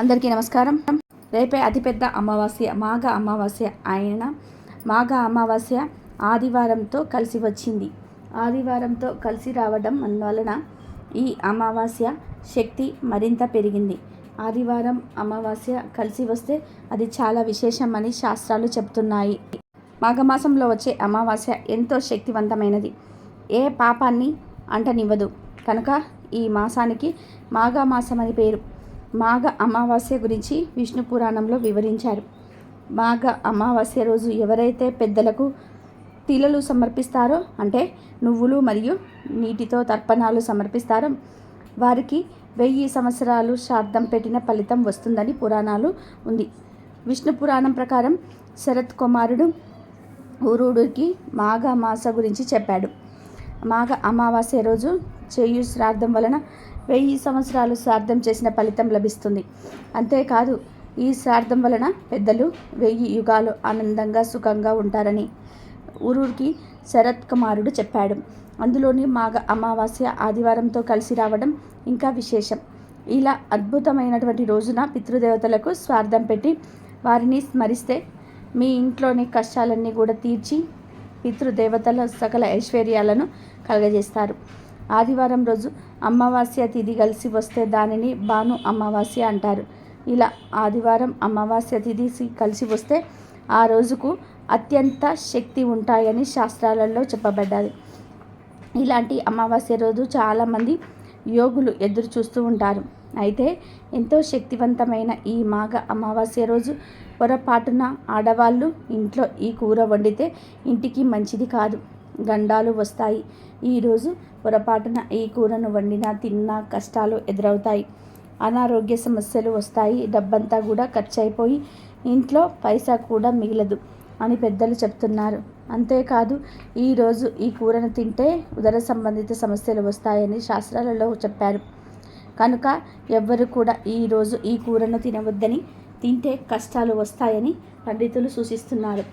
అందరికీ నమస్కారం. రేపే అతిపెద్ద అమావాస్య మాఘ అమావాస్య అయిన మాఘ అమావాస్య ఆదివారంతో కలిసి వచ్చింది. ఆదివారంతో కలిసి రావడం వలన ఈ అమావాస్య శక్తి మరింత పెరిగింది. ఆదివారం అమావాస్య కలిసి వస్తే అది చాలా విశేషమని శాస్త్రాలు చెప్తున్నాయి మాఘమాసంలో వచ్చే అమావాస్య ఎంతో శక్తివంతమైనది. ఏ పాపాన్ని అంటనివ్వదు. కనుక ఈ మాసానికి మాఘమాసం అని పేరు. మాఘ అమావాస్య గురించి విష్ణు పురాణంలో వివరించారు. మాఘ అమావాస్య రోజు ఎవరైతే పెద్దలకు తిలలు సమర్పిస్తారో అంటే నువ్వులు మరియు నీటితో తర్పణాలు సమర్పిస్తారో వారికి వెయ్యి సంవత్సరాలు శ్రాద్ధం పెట్టిన ఫలితం వస్తుందని పురాణాలు ఉంది. విష్ణు పురాణం ప్రకారం శరత్ కుమారుడు ఊరుడికి మాఘ మాస గురించి చెప్పాడు. మాఘ అమావాస్య రోజు చేయు శ్రాద్ధం వలన వెయ్యి సంవత్సరాలు శ్రాద్ధం చేసిన ఫలితం లభిస్తుంది. అంతేకాదు ఈ శ్రాద్ధం వలన పెద్దలు వెయ్యి యుగాలు ఆనందంగా సుఖంగా ఉంటారని ఊరూరికి శరత్ కుమారుడు చెప్పాడు. అందులోని మాఘ అమావాస్య ఆదివారంతో కలిసి రావడం ఇంకా విశేషం. ఇలా అద్భుతమైనటువంటి రోజున పితృదేవతలకు స్వార్థం పెట్టి వారిని స్మరిస్తే మీ ఇంట్లోని కష్టాలన్నీ కూడా తీర్చి పితృదేవతల సకల ఐశ్వర్యాలను కలగజేస్తారు. ఆదివారం రోజు అమావాస్య తిథి కలిసి వస్తే దానిని భాను అమావాస్య అంటారు. ఇలా ఆదివారం అమావాస్య తిథి కలిసి వస్తే ఆ రోజుకు అత్యంత శక్తి ఉంటాయని శాస్త్రాలలో చెప్పబడ్డారు ఇలాంటి అమావాస్య రోజు చాలామంది యోగులు ఎదురు చూస్తూ ఉంటారు. అయితే ఎంతో శక్తివంతమైన ఈ మాఘ అమావాస్య రోజు పొరపాటున ఆడవాళ్ళు ఇంట్లో ఈ కూర వండితే ఇంటికి మంచిది కాదు. గండాలు వస్తాయి. ఈరోజు పొరపాటున ఈ కూరను వండినా తిన్నా కష్టాలు ఎదురవుతాయి. అనారోగ్య సమస్యలు వస్తాయి. డబ్బంతా కూడా ఖర్చు అయిపోయి ఇంట్లో పైసా కూడా మిగలదు అని పెద్దలు చెప్తున్నారు. అంతేకాదు ఈరోజు ఈ కూరను తింటే ఉదర సంబంధిత సమస్యలు వస్తాయని శాస్త్రాలలో చెప్పారు. కనుక ఎవ్వరు కూడా ఈరోజు ఈ కూరను తినవద్దని తింటే కష్టాలు వస్తాయని పండితులు సూచిస్తున్నారు.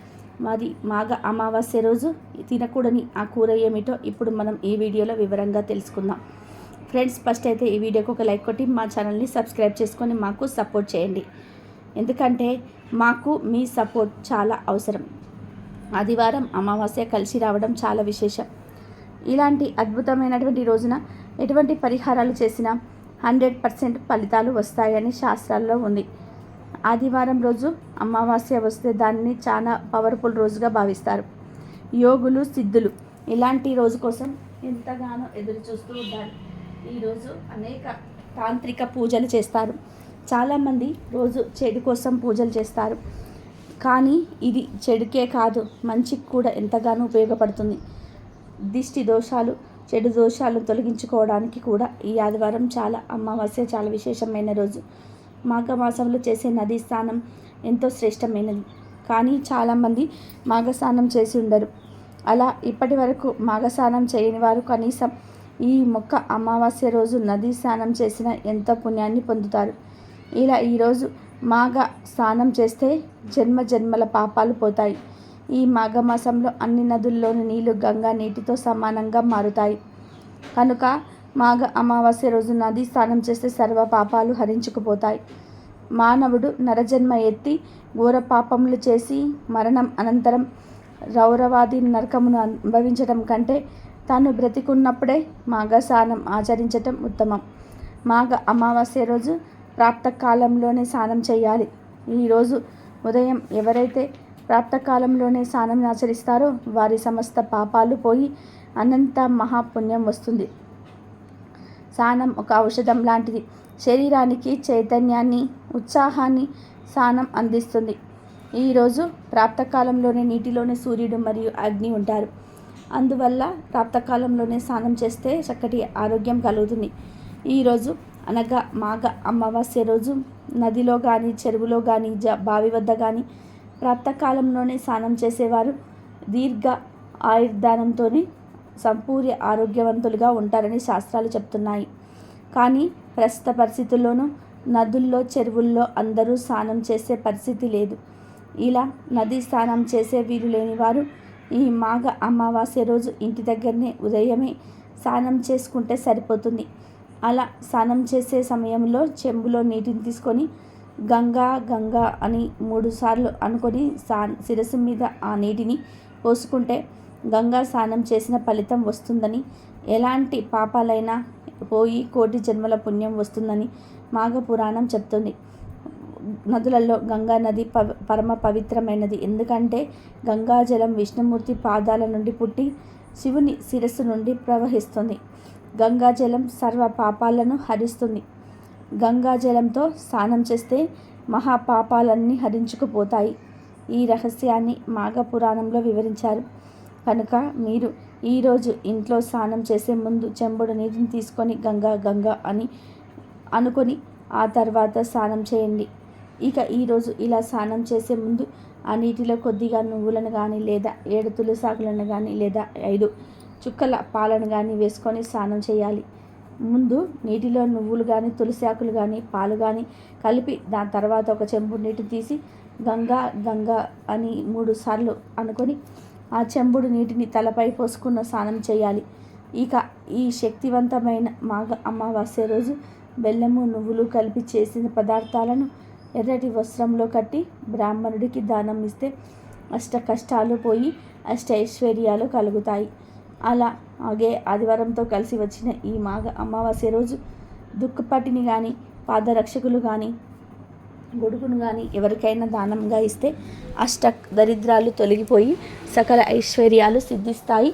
మాది మాఘ అమావాస్య రోజు తినకూడని ఆ కూర ఏమిటో ఇప్పుడు మనం ఈ వీడియోలో వివరంగా తెలుసుకుందాం. ఫ్రెండ్స్ ఫస్ట్ అయితే ఈ వీడియోకి ఒక లైక్ కొట్టి మా ఛానల్ని సబ్స్క్రైబ్ చేసుకొని మాకు సపోర్ట్ చేయండి. ఎందుకంటే మాకు మీ సపోర్ట్ చాలా అవసరం. ఆదివారం అమావాస్య కలిసి రావడం చాలా విశేషం. ఇలాంటి అద్భుతమైనటువంటి రోజున ఎటువంటి పరిహారాలు చేసినా హండ్రెడ్ పర్సెంట్ ఫలితాలు వస్తాయని శాస్త్రాల్లో ఉంది. ఆదివారం రోజు అమావాస్య వస్తే దాన్ని చాలా పవర్ఫుల్ రోజుగా భావిస్తారు. యోగులు సిద్ధులు. ఇలాంటి రోజు కోసం ఎంతగానో ఎదురు చూస్తూ ఉంటారు ఈరోజు అనేక తాంత్రిక పూజలు చేస్తారు. చాలామంది రోజు చెడు కోసం పూజలు చేస్తారు. కానీ ఇది చెడుకే కాదు. మంచికి కూడా ఎంతగానో ఉపయోగపడుతుంది. దిష్టి దోషాలు చెడు దోషాలను తొలగించుకోవడానికి కూడా ఈ ఆదివారం చాలా అమావాస్య చాలా విశేషమైన రోజు. మాఘమాసంలో చేసే నదీ స్నానం ఎంతో శ్రేష్టమైనది. కానీ చాలామంది మాఘస్నానం చేసి ఉండరు. అలా ఇప్పటి వరకు మాఘస్నానం చేయని వారు కనీసం ఈ మొక్క అమావాస్య రోజు నదీ స్నానం చేసిన ఎంతో పుణ్యాన్ని పొందుతారు. ఇలా ఈరోజు మాఘ స్నానం చేస్తే జన్మ జన్మల పాపాలు పోతాయి. ఈ మాఘమాసంలో అన్ని నదుల్లోని నీళ్ళు గంగా నీటితో సమానంగా మారుతాయి. కనుక మాఘ అమావాస్య రోజు నది స్నానం చేస్తే సర్వ పాపాలు హరించుకుపోతాయి. మానవుడు నరజన్మ ఎత్తి ఘోర పాపములు చేసి మరణం అనంతరం రౌరవాది నరకమును అనుభవించడం కంటే తాను బ్రతికున్నప్పుడే మాఘ స్నానం ఆచరించటం ఉత్తమం. మాఘ అమావాస్య రోజు ప్రాప్తకాలంలోనే స్నానం చేయాలి. ఈరోజు ఉదయం ఎవరైతే ప్రాప్తకాలంలోనే స్నానం ఆచరిస్తారో వారి సమస్త పాపాలు పోయి అనంత మహాపుణ్యం వస్తుంది. స్నానం ఒక ఔషధం లాంటిది. శరీరానికి చైతన్యాన్ని ఉత్సాహాన్ని స్నానం అందిస్తుంది. ఈరోజు ప్రాప్తకాలంలోనే నీటిలోనే సూర్యుడు మరియు అగ్ని ఉంటారు. అందువల్ల ప్రాప్తకాలంలోనే స్నానం చేస్తే చక్కటి ఆరోగ్యం కలుగుతుంది. ఈరోజు అనగా మాఘ అమావాస్య రోజు నదిలో కానీ చెరువులో కానీ జ బావి వద్ద కానీ ప్రాప్తకాలంలోనే స్నానం చేసేవారు. దీర్ఘ ఆయుర్దానంతోనే సంపూర్ణ ఆరోగ్యవంతులుగా ఉంటారని శాస్త్రాలు చెప్తున్నాయి. కానీ ప్రస్తుత పరిస్థితుల్లోనూ నదుల్లో చెరువుల్లో అందరూ స్నానం చేసే పరిస్థితి లేదు. ఇలా నది స్నానం చేసే వీలు లేని వారు ఈ మాఘ అమావాస్య రోజు ఇంటి దగ్గరనే ఉదయమే స్నానం చేసుకుంటే సరిపోతుంది. అలా స్నానం చేసే సమయంలో చెంబులో నీటిని తీసుకొని గంగా గంగా అని మూడుసార్లు అనుకొని సా శిరస్సు మీద ఆ నీటిని పోసుకుంటే గంగా స్నానం చేసిన ఫలితం వస్తుందని ఎలాంటి పాపాలైనా పోయి కోటి జన్మల పుణ్యం వస్తుందని మాఘ పురాణం చెప్తుంది. నదులలో గంగా నది పవ పరమ పవిత్రమైనది. ఎందుకంటే గంగాజలం విష్ణుమూర్తి పాదాల నుండి పుట్టి శివుని శిరస్సు నుండి ప్రవహిస్తుంది. గంగాజలం సర్వ పాపాలను హరిస్తుంది. గంగాజలంతో స్నానం చేస్తే మహాపాపాలన్నీ హరించుకుపోతాయి. ఈ రహస్యాన్ని మాఘ పురాణంలో వివరించారు. కనుక మీరు ఈరోజు ఇంట్లో స్నానం చేసే ముందు చెంబుడు నీటిని తీసుకొని గంగా గంగా అని అనుకొని ఆ తర్వాత స్నానం చేయండి. ఇక ఈరోజు ఇలా స్నానం చేసే ముందు ఆ నీటిలో కొద్దిగా నువ్వులను కానీ లేదా ఏడు తులసాకులను కానీ లేదా ఐదు చుక్కల పాలను కానీ వేసుకొని స్నానం చేయాలి. ముందు నీటిలో నువ్వులు కానీ తులసి ఆకులు కానీ పాలు కానీ కలిపి దాని తర్వాత ఒక చెంబు నీటి తీసి గంగా గంగా అని మూడు సార్లు అనుకొని ఆ చెంబుడు నీటిని తలపై పోసుకున్న స్నానం చేయాలి. ఇక ఈ శక్తివంతమైన మాఘ అమావాస్య రోజు బెల్లము నువ్వులు కలిపి చేసిన పదార్థాలను ఎర్రటి వస్త్రంలో కట్టి బ్రాహ్మణుడికి దానం ఇస్తే అష్ట కష్టాలు పోయి అష్ట ఐశ్వర్యాలు కలుగుతాయి. అలా అలాగే ఆదివారంతో కలిసి వచ్చిన ఈ మాఘ అమావాస్య రోజు దుఃఖపట్టిని కానీ పాదరక్షకులు కానీ గొడుగును కానీ ఎవరికైనా దానంగా ఇస్తే అష్ట దరిద్రాలు తొలగిపోయి సకల ఐశ్వర్యాలు సిద్ధిస్తాయి.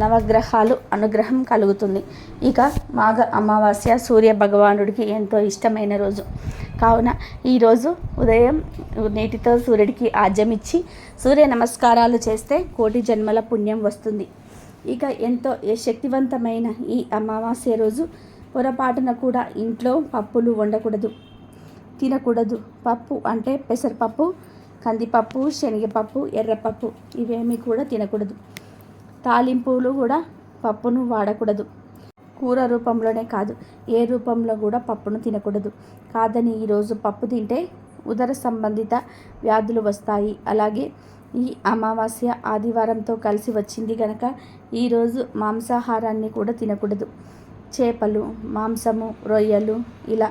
నవగ్రహాలు అనుగ్రహం కలుగుతుంది. ఇక మాఘ అమావాస్య సూర్య భగవానుడికి ఎంతో ఇష్టమైన రోజు. కావున ఈరోజు ఉదయం నీటితో సూర్యుడికి ఆజ్యమిచ్చి సూర్య నమస్కారాలు చేస్తే కోటి జన్మల పుణ్యం వస్తుంది. ఇక ఎంతో శక్తివంతమైన ఈ అమావాస్య రోజు పొరపాటున కూడా ఇంట్లో పప్పులు వండకూడదు. తినకూడదు. పప్పు అంటే పెసరపప్పు కందిపప్పు శనగపప్పు ఎర్రపప్పు ఇవేమీ కూడా తినకూడదు. తాలింపులు కూడా పప్పును వాడకూడదు. కూర రూపంలోనే కాదు ఏ రూపంలో కూడా పప్పును తినకూడదు. కాదని ఈరోజు పప్పు తింటే ఉదర సంబంధిత వ్యాధులు వస్తాయి. అలాగే ఈ అమావాస్య ఆదివారంతో కలిసి వచ్చింది కనుక ఈరోజు మాంసాహారాన్ని కూడా తినకూడదు. చేపలు మాంసము రొయ్యలు ఇలా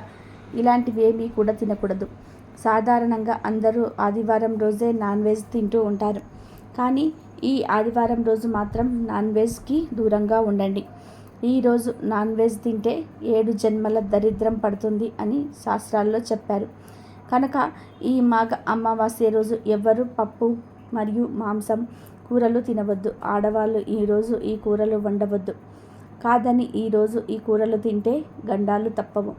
ఇలాంటివి ఏమీ కూడా తినకూడదు. సాధారణంగా అందరూ ఆదివారం రోజే నాన్ వెజ్ తింటూ ఉంటారు. కానీ ఈ ఆదివారం రోజు మాత్రం నాన్ వెజ్కి దూరంగా ఉండండి. ఈరోజు నాన్ వెజ్ తింటే ఏడు జన్మల దరిద్రం పడుతుంది అని శాస్త్రాల్లో చెప్పారు. కనుక ఈ మాఘ అమావాస్య రోజు ఎవ్వరు పప్పు మరియు మాంసం కూరలు తినవద్దు. ఆడవాళ్ళు ఈరోజు ఈ కూరలు వండవద్దు. కాదని ఈరోజు ఈ కూరలు తింటే గండాలు తప్పవు.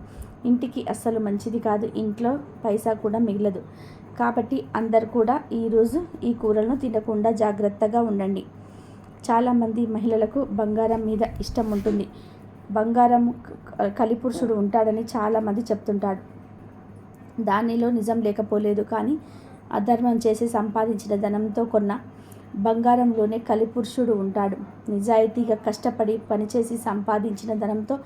ఇంటికి అస్సలు మంచిది కాదు ఇంట్లో పైసా కూడా మిగలదు. కాబట్టి అందరు కూడా ఈరోజు ఈ కూరలను తినకుండా జాగ్రత్తగా ఉండండి. చాలామంది మహిళలకు బంగారం మీద ఇష్టం ఉంటుంది. బంగారం కలిపురుషుడు ఉంటాడని చాలామంది చెప్తుంటాడు దానిలో నిజం లేకపోలేదు కానీ అధర్మం చేసి సంపాదించిన ధనంతో కొన్న బంగారంలోనే కలిపురుషుడు ఉంటాడు. నిజాయితీగా కష్టపడి పనిచేసి సంపాదించిన ధనంతో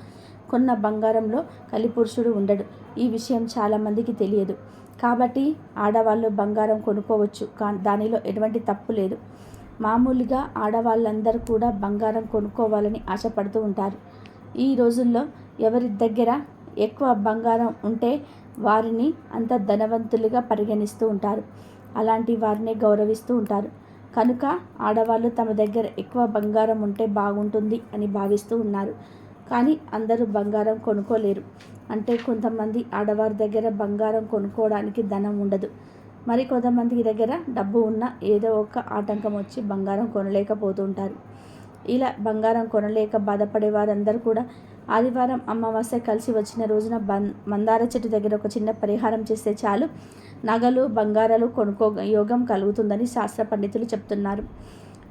కొన్న బంగారంలో కలిపురుషుడు ఉండడు. ఈ విషయం చాలామందికి తెలియదు. కాబట్టి ఆడవాళ్ళు బంగారం కొనుక్కోవచ్చు. కా దానిలో ఎటువంటి తప్పు లేదు. మామూలుగా ఆడవాళ్ళందరూ కూడా బంగారం కొనుక్కోవాలని ఆశపడుతూ ఉంటారు. ఈ రోజుల్లో ఎవరి దగ్గర ఎక్కువ బంగారం ఉంటే వారిని అంత ధనవంతులుగా పరిగణిస్తూ ఉంటారు. అలాంటి వారిని గౌరవిస్తూ ఉంటారు. కనుక ఆడవాళ్ళు తమ దగ్గర ఎక్కువ బంగారం ఉంటే బాగుంటుంది అని భావిస్తూ ఉన్నారు. కానీ అందరూ బంగారం కొనుక్కోలేరు. అంటే కొంతమంది ఆడవారి దగ్గర బంగారం కొనుక్కోవడానికి ధనం ఉండదు. మరి కొంతమంది దగ్గర డబ్బు ఉన్న ఏదో ఒక ఆటంకం వచ్చి బంగారం కొనలేకపోతుంటారు. ఇలా బంగారం కొనలేక బాధపడే వారందరూ కూడా ఆదివారం అమావాస్య కలిసి వచ్చిన రోజున బం మందార చెట్టు దగ్గర ఒక చిన్న పరిహారం చేస్తే చాలు. నగలు బంగారాలు కొనుక్కో యోగం కలుగుతుందని శాస్త్ర పండితులు చెప్తున్నారు.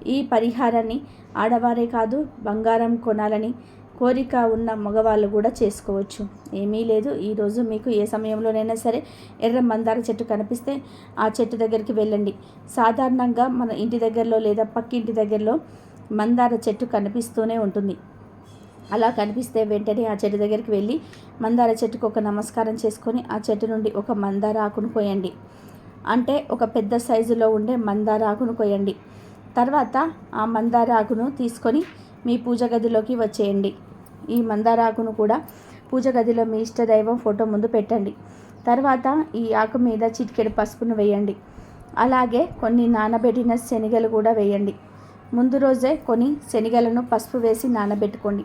ఈ పరిహారాన్ని ఆడవారే కాదు బంగారం కొనాలని కోరిక ఉన్న మగవాళ్ళు కూడా చేసుకోవచ్చు. ఏమీ లేదు. ఈరోజు మీకు ఏ సమయంలోనైనా సరే ఎర్ర మందార చెట్టు కనిపిస్తే ఆ చెట్టు దగ్గరికి వెళ్ళండి. సాధారణంగా మన ఇంటి దగ్గరలో లేదా పక్కింటి దగ్గరలో మందార చెట్టు కనిపిస్తూనే ఉంటుంది. అలా కనిపిస్తే వెంటనే ఆ చెట్టు దగ్గరికి వెళ్ళి మందార చెట్టుకు ఒక నమస్కారం చేసుకొని ఆ చెట్టు నుండి ఒక మందార ఆకును కోయండి. అంటే ఒక పెద్ద సైజులో ఉండే మందార ఆకును కోయండి. తర్వాత ఆ మందార ఆకును తీసుకొని మీ పూజ గదిలోకి వచ్చేయండి. ఈ మందారాకును కూడా పూజ గదిలో మీ ఇష్టదైవం ఫోటో ముందు పెట్టండి. తర్వాత ఈ ఆకు మీద చిటికెడు పసుపును వేయండి. అలాగే కొన్ని నానబెట్టిన శనగలు కూడా వేయండి. ముందు రోజే కొన్ని శనగలను పసుపు వేసి నానబెట్టుకోండి.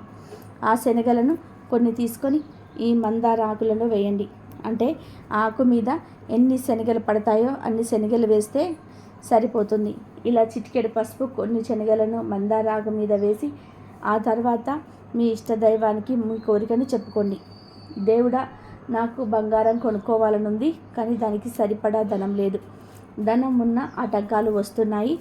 ఆ శనగలను కొన్ని తీసుకొని ఈ మందార ఆకులను వేయండి. అంటే ఆకు మీద ఎన్ని శనగలు పడతాయో అన్ని శనగలు వేస్తే సరిపోతుంది. ఇలా చిటికెడు పసుపు కొన్ని శనగలను మందార ఆకు మీద వేసి ఆ తర్వాత మీ ఇష్టదైవానికి మీ కోరికను చెప్పుకోండి. దేవుడా నాకు బంగారం కొనుక్కోవాలనుంది కానీ దానికి సరిపడా ధనం లేదు. ధనం ఉన్న ఆటంకాలు వస్తున్నాయి.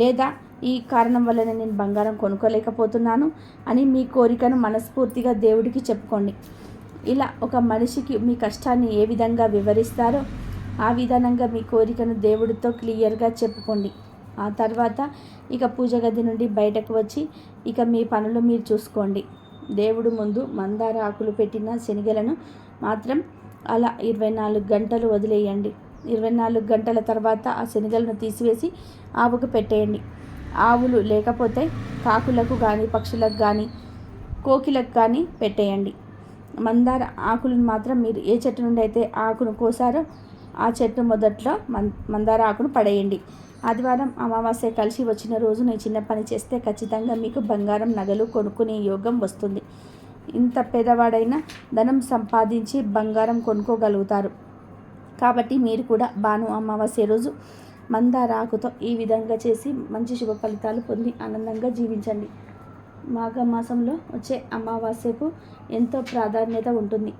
లేదా ఈ కారణం వలన నేను బంగారం కొనుక్కోలేకపోతున్నాను అని మీ కోరికను మనస్ఫూర్తిగా దేవుడికి చెప్పుకోండి. ఇలా ఒక మనిషికి మీ కష్టాన్ని ఏ విధంగా వివరిస్తారో ఆ విధానంగా మీ కోరికను దేవుడితో క్లియర్గా చెప్పుకోండి. ఆ తర్వాత ఇక పూజ గది నుండి బయటకు వచ్చి ఇక మీ పనులు మీరు చూసుకోండి. దేవుడు ముందు మందార ఆకులు పెట్టిన శనిగలను మాత్రం అలా ఇరవై నాలుగు గంటలు వదిలేయండి. ఇరవై నాలుగు గంటల తర్వాత ఆ శనగలను తీసివేసి ఆవుకు పెట్టేయండి. ఆవులు లేకపోతే కాకులకు కానీ పక్షులకు కానీ కోకిలకు కానీ పెట్టేయండి. మందార ఆకులను మాత్రం మీరు ఏ చెట్టు నుండి అయితే ఆకును కోసారో ఆ చెట్టు మొదట్లో మందార ఆకును పడేయండి. ఆదివారం అమావాస్య కలిసి వచ్చిన రోజు నేను చిన్న పని చేస్తే ఖచ్చితంగా మీకు బంగారం నగలు కొనుక్కునే యోగం వస్తుంది. ఇంత పేదవాడైనా ధనం సంపాదించి బంగారం కొనుక్కోగలుగుతారు. కాబట్టి మీరు కూడా భాను అమావాస్య రోజు మందార ఆకుతో ఈ విధంగా చేసి మంచి శుభ ఫలితాలు పొంది ఆనందంగా జీవించండి. మాఘమాసంలో వచ్చే అమావాస్యకు ఎంతో ప్రాధాన్యత ఉంటుంది.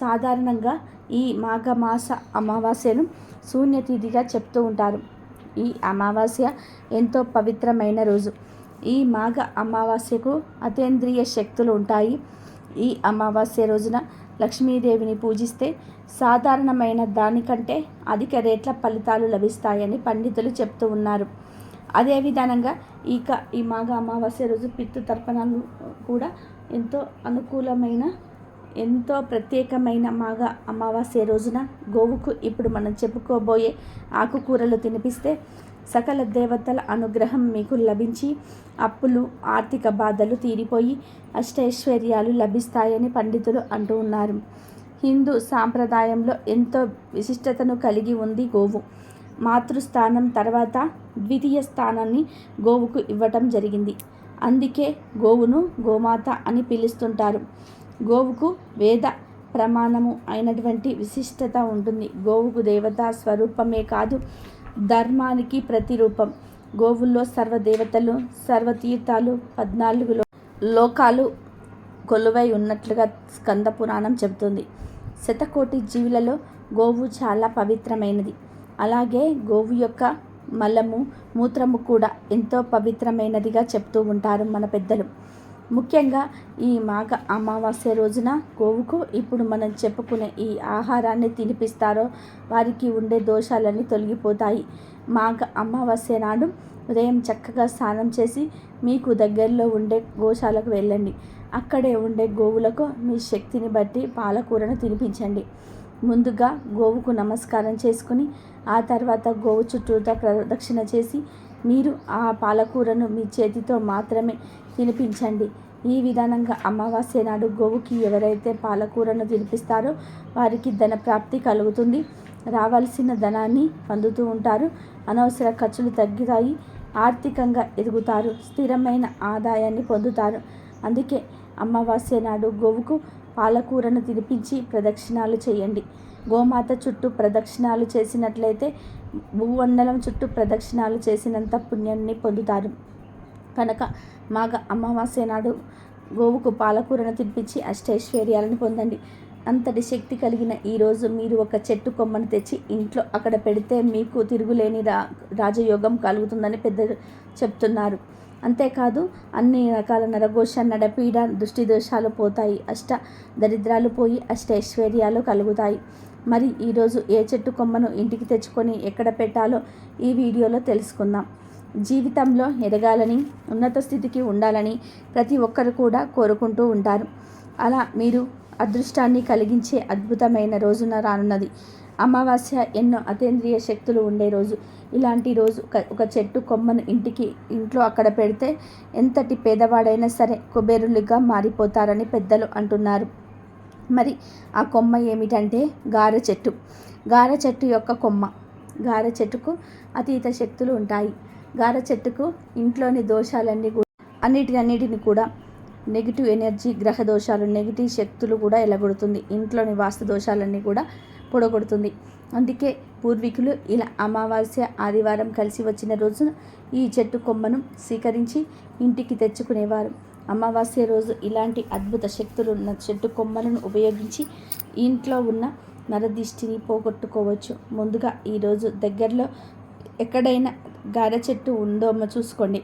సాధారణంగా ఈ మాఘమాస అమావాస్యను శూన్యతిథిగా చెప్తూ ఉంటారు. ఈ అమావాస్య ఎంతో పవిత్రమైన రోజు. ఈ మాఘ అమావాస్యకు అతేంద్రియ శక్తులు ఉంటాయి. ఈ అమావాస్య రోజున లక్ష్మీదేవిని పూజిస్తే సాధారణమైన దానికంటే అధిక రేట్ల ఫలితాలు లభిస్తాయని పండితులు చెప్తూ ఉన్నారు. అదే విధానంగా ఇక ఈ మాఘ అమావాస్య రోజు పిత్తు తర్పణాలు కూడా ఎంతో అనుకూలమైన ఎంతో ప్రత్యేకమైన మాఘ అమావాస్య రోజున గోవుకు ఇప్పుడు మనం చెప్పుకోబోయే ఆకుకూరలు తినిపిస్తే సకల దేవతల అనుగ్రహం మీకు లభించి అప్పులు ఆర్థిక బాధలు తీరిపోయి అష్టైశ్వర్యాలు లభిస్తాయని పండితులు అంటూ ఉన్నారు. హిందూ సాంప్రదాయంలో ఎంతో విశిష్టతను కలిగి ఉంది గోవు. మాతృస్థానం తర్వాత ద్వితీయ స్థానాన్ని గోవుకు ఇవ్వటం జరిగింది. అందుకే గోవును గోమాత అని పిలుస్తుంటారు. గోవుకు వేద ప్రమాణము అయినటువంటి విశిష్టత ఉంటుంది. గోవుకు దేవతా స్వరూపమే కాదు ధర్మానికి ప్రతిరూపం. గోవుల్లో సర్వదేవతలు సర్వతీర్థాలు పద్నాలుగులో లోకాలు కొలువై ఉన్నట్లుగా స్కంద పురాణం చెబుతుంది. శతకోటి జీవులలో గోవు చాలా పవిత్రమైనది. అలాగే గోవు యొక్క మలము మూత్రము కూడా ఎంతో పవిత్రమైనదిగా చెప్తూ ఉంటారు మన పెద్దలు. ముఖ్యంగా ఈ మాఘ అమావాస్య రోజున గోవుకు ఇప్పుడు మనం చెప్పుకునే ఈ ఆహారాన్ని తినిపిస్తారో వారికి ఉండే దోషాలన్నీ తొలగిపోతాయి. మాఘ అమావాస్య నాడు ఉదయం చక్కగా స్నానం చేసి మీకు దగ్గరలో ఉండే గోశాలకు వెళ్ళండి. అక్కడే ఉండే గోవులకు మీ శక్తిని బట్టి పాలకూరను తినిపించండి. ముందుగా గోవుకు నమస్కారం చేసుకుని ఆ తర్వాత గోవు చుట్టూతా ప్రదక్షిణ చేసి మీరు ఆ పాలకూరను మీ చేతితో మాత్రమే తినిపించండి. ఈ విధానంగా అమావాస్య నాడు గోవుకి ఎవరైతే పాలకూరను తినిపిస్తారో వారికి ధన ప్రాప్తి కలుగుతుంది. రావాల్సిన ధనాన్ని పొందుతూ ఉంటారు. అనవసర ఖర్చులు తగ్గుతాయి. ఆర్థికంగా ఎదుగుతారు. స్థిరమైన ఆదాయాన్ని పొందుతారు. అందుకే అమావాస్య నాడు గోవుకు పాలకూరను తినిపించి ప్రదక్షిణాలు చేయండి. గోమాత చుట్టూ ప్రదక్షిణాలు చేసినట్లయితే భూమండలం చుట్టూ ప్రదక్షిణాలు చేసినంత పుణ్యాన్ని పొందుతారు. కనుక మాఘ అమావాస్య నాడు గోవుకు పాలకూరను తినిపించి అష్టైశ్వర్యాలను పొందండి. అంతటి శక్తి కలిగిన ఈరోజు మీరు ఒక చెట్టు కొమ్మను తెచ్చి ఇంట్లో అక్కడ పెడితే మీకు తిరుగులేని రా రాజయోగం కలుగుతుందని పెద్దలు చెప్తున్నారు. అంతేకాదు అన్ని రకాల నరఘోష నడపీడ దృష్టి దోషాలు పోతాయి. అష్ట దరిద్రాలు పోయి అష్టైశ్వర్యాలు కలుగుతాయి. మరి ఈరోజు ఏ చెట్టు కొమ్మను ఇంటికి తెచ్చుకొని ఎక్కడ పెట్టాలో ఈ వీడియోలో తెలుసుకుందాం. జీవితంలో ఎదగాలని ఉన్నత స్థితికి ఉండాలని ప్రతి ఒక్కరు కూడా కోరుకుంటూ ఉంటారు. అలా మీరు అదృష్టాన్ని కలిగించే అద్భుతమైన రోజున రానున్నది. అమావాస్య ఎన్నో అతేంద్రియ శక్తులు ఉండే రోజు. ఇలాంటి రోజు ఒక చెట్టు కొమ్మను ఇంటికి ఇంట్లో అక్కడ పెడితే ఎంతటి పేదవాడైనా సరే కుబేరులుగా మారిపోతారని పెద్దలు అంటున్నారు. మరి ఆ కొమ్మ ఏమిటంటే గారె చెట్టు. గారె చెట్టు యొక్క కొమ్మ. గారె చెట్టుకు అతీత శక్తులు ఉంటాయి. గారె చెట్టుకు ఇంట్లోని దోషాలన్నీ కూడా అన్నిటి అన్నిటిని కూడా నెగిటివ్ ఎనర్జీ గ్రహ దోషాలు నెగిటివ్ శక్తులు కూడా ఎలగొడుతుంది. ఇంట్లోని వాస్తు దోషాలన్నీ కూడా పొడగొడుతుంది. అందుకే పూర్వీకులు ఇలా అమావాస్య ఆదివారం కలిసి వచ్చిన రోజున ఈ చెట్టు కొమ్మను స్వీకరించి ఇంటికి తెచ్చుకునేవారు. అమావాస్య రోజు ఇలాంటి అద్భుత శక్తులు ఉన్న చెట్టు కొమ్మలను ఉపయోగించి ఇంట్లో ఉన్న నరదిష్టిని పోగొట్టుకోవచ్చు. ముందుగా ఈరోజు దగ్గరలో ఎక్కడైనా గారె చెట్టు ఉందోమో చూసుకోండి.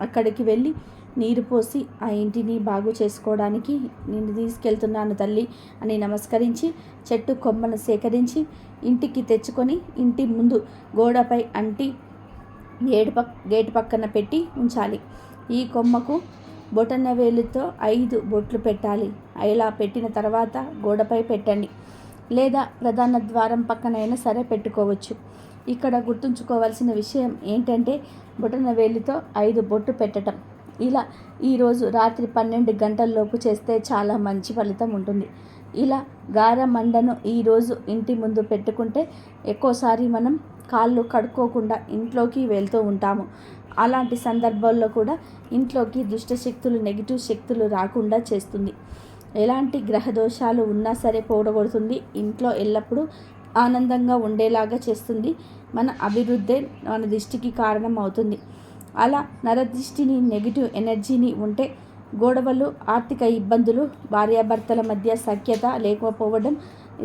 అక్కడికి వెళ్ళి నీరు పోసి ఆ ఇంటిని బాగు చేసుకోవడానికి నేను తీసుకెళ్తున్నాను తల్లి అని నమస్కరించి చెట్టు కొమ్మను సేకరించి ఇంటికి తెచ్చుకొని ఇంటి ముందు గోడపై అంటి గేటు పక్ గేటు పక్కన పెట్టి ఉంచాలి. ఈ కొమ్మకు బొటన వేలుతో ఐదు బొట్లు పెట్టాలి. ఇలా పెట్టిన తర్వాత గోడపై పెట్టండి. లేదా ప్రధాన ద్వారం పక్కనైనా సరే పెట్టుకోవచ్చు. ఇక్కడ గుర్తుంచుకోవాల్సిన విషయం ఏంటంటే బొటన వేలితో ఐదు బొట్టు పెట్టడం ఇలా ఈరోజు రాత్రి పన్నెండు గంటల్లోపు చేస్తే చాలా మంచి ఫలితం ఉంటుంది. ఇలా గార మండను ఈరోజు ఇంటి ముందు పెట్టుకుంటే ఎక్కువసారి మనం కాళ్ళు కడుక్కోకుండా ఇంట్లోకి వెళ్తూ ఉంటాము. అలాంటి సందర్భాల్లో కూడా ఇంట్లోకి దుష్ట శక్తులు నెగిటివ్ శక్తులు రాకుండా చేస్తుంది. ఎలాంటి గ్రహ దోషాలు ఉన్నా సరే పోడగొడుతుంది ఇంట్లో ఎల్లప్పుడూ ఆనందంగా ఉండేలాగా చేస్తుంది. మన అభివృద్ధి మన దృష్టికి కారణం అవుతుంది. అలా నరదృష్టిని నెగిటివ్ ఎనర్జీని ఉంటే గొడవలు ఆర్థిక ఇబ్బందులు భార్యాభర్తల మధ్య సఖ్యత లేకపోవడం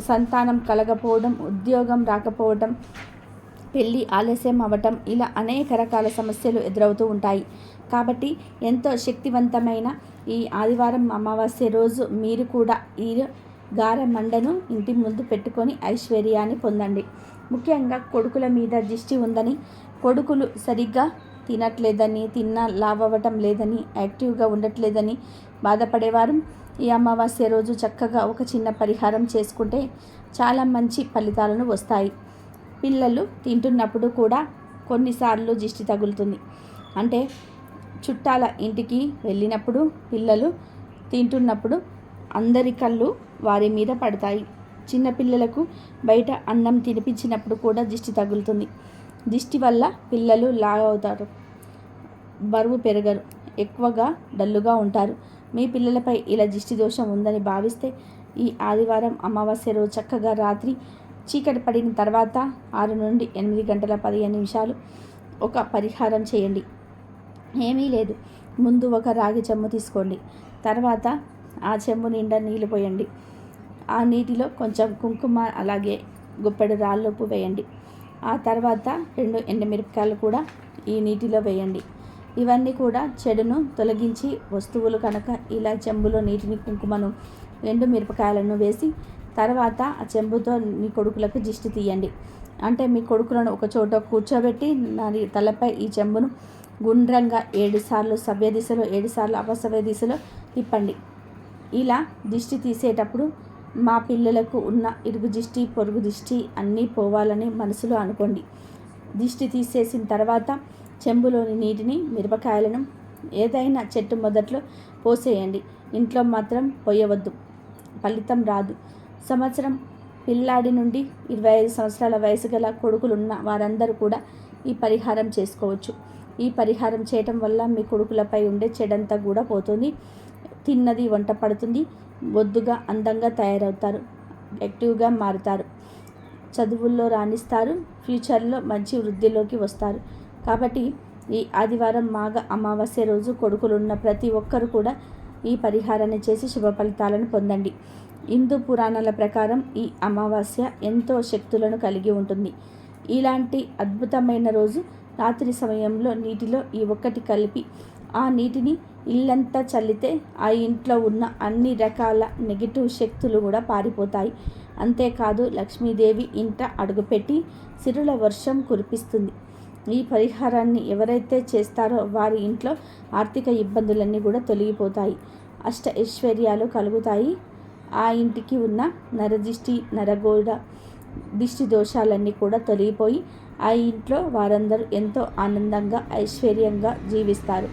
సంతానం కలగపోవడం ఉద్యోగం రాకపోవడం పెళ్ళి ఆలస్యం అవ్వటం ఇలా అనేక రకాల సమస్యలు ఎదురవుతూ ఉంటాయి. కాబట్టి ఎంతో శక్తివంతమైన ఈ ఆదివారం అమావాస్య రోజు మీరు కూడా ఈ గార మండను ఇంటి ముందు పెట్టుకొని ఐశ్వర్యాన్ని పొందండి. ముఖ్యంగా కొడుకుల మీద దిష్టి ఉందని కొడుకులు సరిగ్గా తినట్లేదని తిన్నా లావవటం లేదని యాక్టివ్గా ఉండట్లేదని బాధపడేవారు. ఈ అమావాస్య రోజు చక్కగా ఒక చిన్న పరిహారం చేసుకుంటే చాలా మంచి ఫలితాలను వస్తాయి. పిల్లలు తింటున్నప్పుడు కూడా కొన్నిసార్లు దిష్టి తగులుతుంది. అంటే చుట్టాల ఇంటికి వెళ్ళినప్పుడు పిల్లలు తింటున్నప్పుడు అందరి కళ్ళు వారి మీద పడతాయి. చిన్నపిల్లలకు బయట అన్నం తినిపించినప్పుడు కూడా దిష్టి తగులుతుంది. దిష్టి వల్ల పిల్లలు లాగవుతారు బరువు పెరగరు ఎక్కువగా డల్లుగా ఉంటారు. మీ పిల్లలపై ఇలా దిష్టి దోషం ఉందని భావిస్తే ఈ ఆదివారం అమావాస్య రోజు చక్కగా రాత్రి చీకటి పడిన తర్వాత ఆరు నుండి ఎనిమిది గంటల పదిహేను నిమిషాలు ఒక పరిహారం చేయండి. ఏమీ లేదు. ముందు ఒక రాగి చెమ్ము తీసుకోండి. తర్వాత ఆ చెంబు నిండా నీళ్ళు పోయండి. ఆ నీటిలో కొంచెం కుంకుమ అలాగే గుప్పెడు రాళ్ళుప్పు వేయండి. ఆ తర్వాత రెండు ఎండమిరపకాయలు కూడా ఈ నీటిలో వేయండి. ఇవన్నీ కూడా చెడును తొలగించి వస్తువులు కనుక ఇలా చెంబులో నీటిని కుంకుమను ఎండు మిరపకాయలను వేసి తర్వాత ఆ చెంబుతో మీ కొడుకులకు దిష్టి తీయండి. అంటే మీ కొడుకులను ఒక చోట కూర్చోబెట్టి దాని తలపై ఈ చెంబును గుండ్రంగా ఏడుసార్లు సవ్య దిశలో ఏడుసార్లు అపసవ్య దిశలో తిప్పండి. ఇలా దిష్టి తీసేటప్పుడు మా పిల్లలకు ఉన్న ఇరుగు దిష్టి పొరుగు దిష్టి అన్నీ పోవాలని మనసులో అనుకోండి. దిష్టి తీసేసిన తర్వాత చెంబులోని నీటిని మిరపకాయలను ఏదైనా చెట్టు మొదట్లో పోసేయండి. ఇంట్లో మాత్రం పోయవద్దు. ఫలితం రాదు. సంవత్సరం పిల్లాడి నుండి ఇరవై ఐదు సంవత్సరాల వయసు గల కొడుకులున్న వారందరూ కూడా ఈ పరిహారం చేసుకోవచ్చు. ఈ పరిహారం చేయటం వల్ల మీ కొడుకులపై ఉండే చెడంతా కూడా పోతుంది. తిన్నది వంట పడుతుంది. బొద్దుగా అందంగా తయారవుతారు. యాక్టివ్గా మారుతారు. చదువుల్లో రాణిస్తారు. ఫ్యూచర్లో మంచి వృద్ధిలోకి వస్తారు. కాబట్టి ఈ ఆదివారం మాఘ అమావాస్య రోజు కొడుకులున్న ప్రతి ఒక్కరు కూడా ఈ పరిహారాన్ని చేసి శుభ ఫలితాలను పొందండి. హిందూ పురాణాల ప్రకారం ఈ అమావాస్య ఎంతో శక్తులను కలిగి ఉంటుంది. ఇలాంటి అద్భుతమైన రోజు రాత్రి సమయంలో నీటిలో ఈ ఒక్కటి కలిపి ఆ నీటిని ఇల్లంతా చల్లితే ఆ ఇంట్లో ఉన్న అన్ని రకాల నెగిటివ్ శక్తులు కూడా పారిపోతాయి. అంతేకాదు లక్ష్మీదేవి ఇంట అడుగుపెట్టి సిరుల వర్షం కురిపిస్తుంది. ఈ పరిహారాన్ని ఎవరైతే చేస్తారో వారి ఇంట్లో ఆర్థిక ఇబ్బందులన్నీ కూడా తొలగిపోతాయి. అష్ట ఐశ్వర్యాలు కలుగుతాయి. ఆ ఇంటికి ఉన్న నరదిష్టి నరగోడ దిష్టి దోషాలన్నీ కూడా తొలగిపోయి ఆ ఇంట్లో వారందరూ ఎంతో ఆనందంగా ఐశ్వర్యంగా జీవిస్తారు.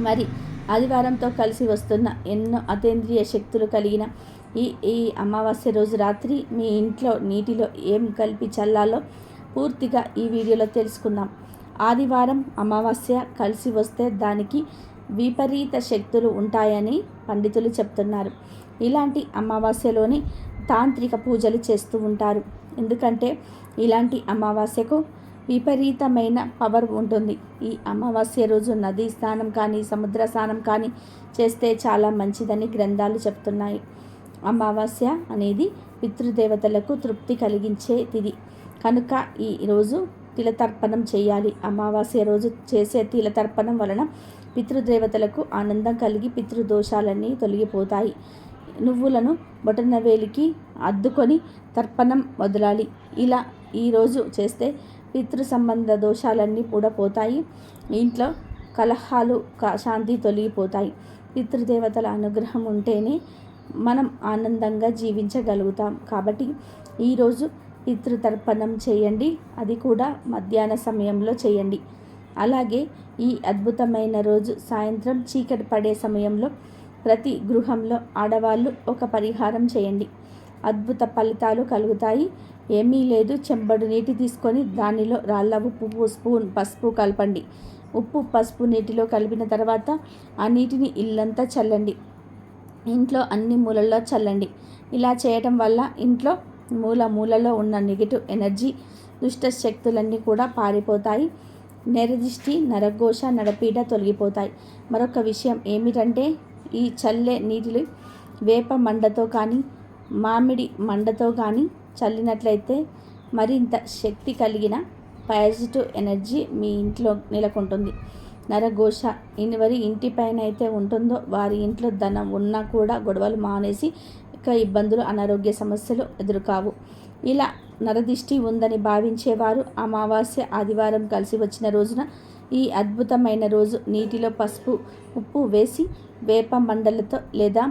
మరి ఆదివారంతో కలిసి వస్తున్న ఎన్నో అతేంద్రియ శక్తులు కలిగిన ఈ ఈ అమావాస్య రోజు రాత్రి మీ ఇంట్లో నీటిలో ఏం కలిపి చల్లాలో పూర్తిగా ఈ వీడియోలో తెలుసుకుందాం. ఆదివారం అమావాస్య కలిసి వస్తే దానికి విపరీత శక్తులు ఉంటాయని పండితులు చెప్తున్నారు. ఇలాంటి అమావాస్యలోని తాంత్రిక పూజలు చేస్తూ ఉంటారు. ఎందుకంటే ఇలాంటి అమావాస్యకు విపరీతమైన పవర్ ఉంటుంది. ఈ అమావాస్య రోజు నదీ స్నానం కానీ సముద్ర స్నానం కానీ చేస్తే చాలా మంచిదని గ్రంథాలు చెప్తున్నాయి. అమావాస్య అనేది పితృదేవతలకు తృప్తి కలిగించే తిది. కనుక ఈ రోజు తిలతర్పణం చేయాలి. అమావాస్య రోజు చేసే తిలతర్పణం వలన పితృదేవతలకు ఆనందం కలిగి పితృదోషాలన్నీ తొలగిపోతాయి. నువ్వులను బొటనవేలికి అద్దుకొని తర్పణం వదలాలి. ఇలా ఈరోజు చేస్తే పితృ సంబంధ దోషాలన్నీ కూడా పోతాయి. ఇంట్లో కలహాలు శాంతి తొలగిపోతాయి. పితృదేవతల అనుగ్రహం ఉంటేనే మనం ఆనందంగా జీవించగలుగుతాం. కాబట్టి ఈరోజు పితృతర్పణం చేయండి. అది కూడా మధ్యాహ్న సమయంలో చేయండి. అలాగే ఈ అద్భుతమైన రోజు సాయంత్రం చీకటి పడే సమయంలో ప్రతి గృహంలో ఆడవాళ్ళు ఒక పరిహారం చేయండి. అద్భుత ఫలితాలు కలుగుతాయి. ఏమీ లేదు. చెంబడు నీటి తీసుకొని దానిలో రాళ్ళ ఉప్పు స్పూన్ పసుపు కలపండి. ఉప్పు పసుపు నీటిలో కలిపిన తర్వాత ఆ నీటిని ఇల్లంతా చల్లండి. ఇంట్లో అన్ని మూలల్లో చల్లండి. ఇలా చేయటం వల్ల ఇంట్లో మూల మూలలో ఉన్న నెగిటివ్ ఎనర్జీ దుష్ట శక్తులన్నీ కూడా పారిపోతాయి. నెరదిష్టి నరఘోష నడపీడ తొలగిపోతాయి. మరొక విషయం ఏమిటంటే ఈ చల్లే నీటిని వేప మండతో కానీ మామిడి మండతో కానీ చల్లినట్లయితే మరింత శక్తి కలిగిన పాజిటివ్ ఎనర్జీ మీ ఇంట్లో నెలకొంటుంది. నరఘోష ఎవరి ఇంటిపైన అయితే ఉంటుందో? వారి ఇంట్లో ధనం ఉన్నా కూడా గొడవలు మానేసి ఇక ఇబ్బందులు అనారోగ్య సమస్యలు ఎదురుకావు. ఇలా నరదిష్టి ఉందని భావించేవారు అమావాస్య ఆదివారం కలిసి వచ్చిన రోజున ఈ అద్భుతమైన రోజు. నీటిలో పసుపు ఉప్పు వేసి వేప మండలతో లేదా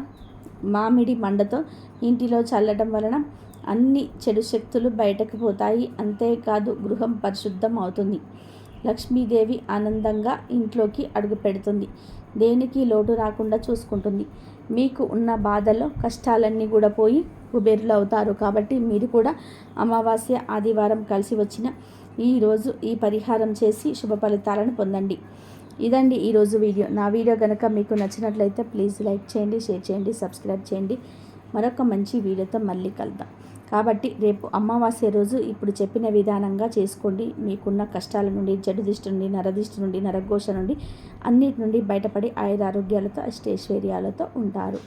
మామిడి మండతో ఇంటిలో చల్లడం వలన అన్ని చెడు శక్తులు బయటకు పోతాయి. అంతేకాదు గృహం పరిశుద్ధం అవుతుంది. లక్ష్మీదేవి ఆనందంగా ఇంట్లోకి అడుగు పెడుతుంది. దేనికి లోటు రాకుండా చూసుకుంటుంది. మీకు ఉన్న బాధలో కష్టాలన్నీ కూడా పోయి కుబేరులు అవుతారు కాబట్టి మీరు కూడా అమావాస్య ఆదివారం కలిసి వచ్చిన ఈరోజు ఈ పరిహారం చేసి శుభ ఫలితాలను పొందండి. ఇదండి ఈరోజు వీడియో. నా వీడియో కనుక మీకు నచ్చినట్లయితే ప్లీజ్ లైక్ చేయండి షేర్ చేయండి సబ్స్క్రైబ్ చేయండి. మరొక మంచి వీడియోతో మళ్ళీ కలుద్దాం. కాబట్టి రేపు అమావాస్య రోజు ఇప్పుడు చెప్పిన విధానంగా చేసుకోండి. మీకున్న కష్టాల నుండి జడు దిష్టి నుండి నరదిష్టి నుండి నరఘోష నుండి అన్నిటి నుండి బయటపడి ఆయుర ఆరోగ్యాలతో అష్టైశ్వర్యాలతో ఉంటారు.